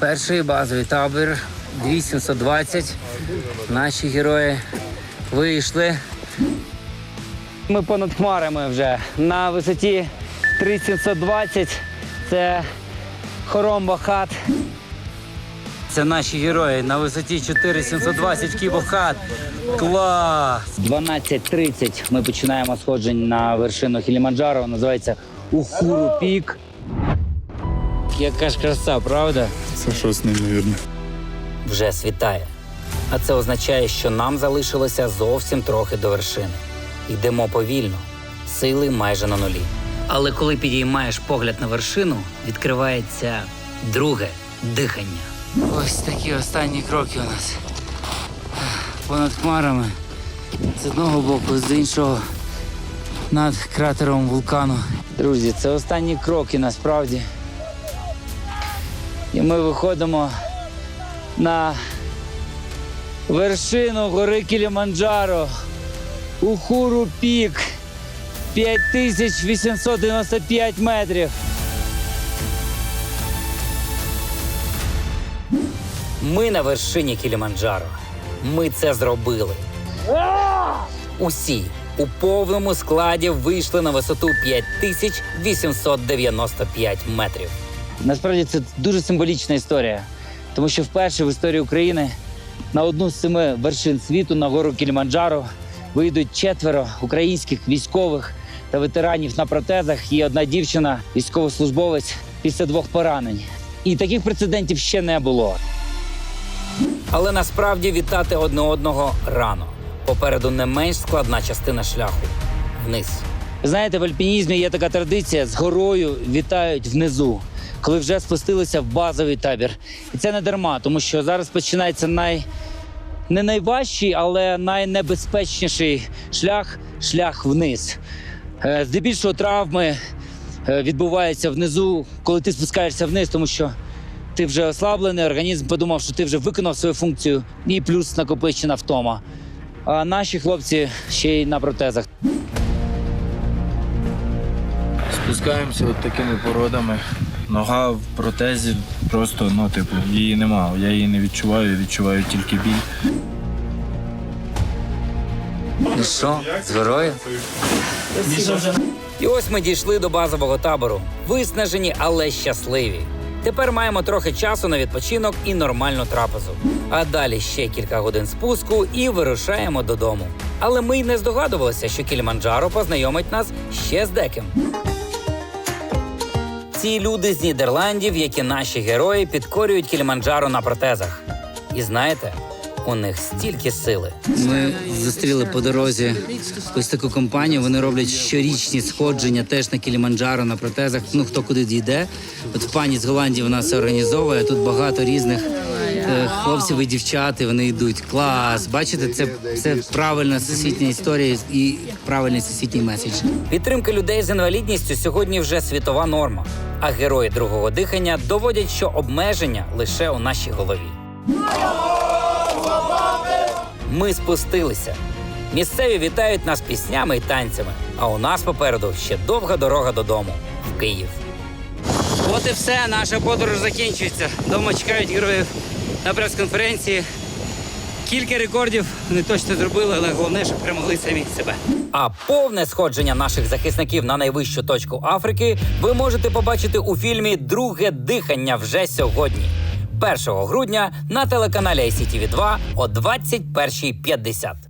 Перший базовий табір 2720. Наші герої вийшли. Ми понад хмарами вже на висоті 3720. Це хоромба хат. Це наші герої на висоті 4720 кібохат. Клас! 12.30 ми починаємо сходження на вершину Хіліманджаро. Називається Ухуру Пік. Яка ж краса, правда? Це щось неймовірне. Вже світає. А це означає, що нам залишилося зовсім трохи до вершини. Йдемо повільно, сили майже на нулі. Але коли підіймаєш погляд на вершину, відкривається друге дихання. Ось такі останні кроки у нас. Понад хмарами. З одного боку, з іншого над кратером вулкану. Друзі, це останні кроки насправді. І ми виходимо на вершину гори Кіліманджаро. Ухуру пік. 5895 метрів. Ми на вершині Кіліманджаро. Ми це зробили. Усі у повному складі вийшли на висоту 5895 метрів. Насправді це дуже символічна історія, тому що вперше в історії України на одну з семи вершин світу на гору Кіліманджаро вийдуть четверо українських військових та ветеранів на протезах і одна дівчина, військовослужбовець після двох поранень. І таких прецедентів ще не було. Але насправді вітати одне одного рано. Попереду не менш складна частина шляху вниз. Знаєте, в альпінізмі є така традиція з горою вітають внизу, коли вже спустилися в базовий табір. І це не дарма, тому що зараз починається най не найважчий, але найнебезпечніший шлях шлях вниз. Е, Здебільшого травми е, відбуваються внизу, коли ти спускаєшся вниз, тому що ти вже ослаблений, організм подумав, що ти вже виконав свою функцію, і плюс накопичена втома. А наші хлопці ще й на протезах. Спускаємося от такими породами. Нога в протезі просто, ну, типу, її нема. Я її не відчуваю, відчуваю тільки біль. Ну що, з горою? І ось ми дійшли до базового табору. Виснажені, але щасливі. Тепер маємо трохи часу на відпочинок і нормальну трапезу. А далі ще кілька годин спуску і вирушаємо додому. Але ми й не здогадувалися, що Кіліманджаро познайомить нас ще з деким. Ці люди з Нідерландів, які наші герої, підкорюють Кіліманджаро на протезах. І знаєте, у них стільки сили. Ми зустріли по дорозі ось таку компанію. Вони роблять щорічні сходження теж на Кіліманджаро на протезах. Ну хто куди дійде. От пані з Голландії вона це організовує. Тут багато різних е, хлопців і дівчат. і Вони йдуть. Клас. Бачите, це, це правильна всесвітня історія і правильний всесвітній меседж. Підтримка людей з інвалідністю сьогодні вже світова норма. А герої другого дихання доводять, що обмеження лише у нашій голові. Ми спустилися. Місцеві вітають нас піснями і танцями. А у нас попереду ще довга дорога додому в Київ. От і все, наша подорож закінчується. Дома чекають героїв на прес-конференції. Кілька рекордів вони точно зробили, але головне, щоб перемогли самі себе. А повне сходження наших захисників на найвищу точку Африки ви можете побачити у фільмі Друге дихання вже сьогодні. 1 грудня на телеканалі ICTV 2 о 21.50.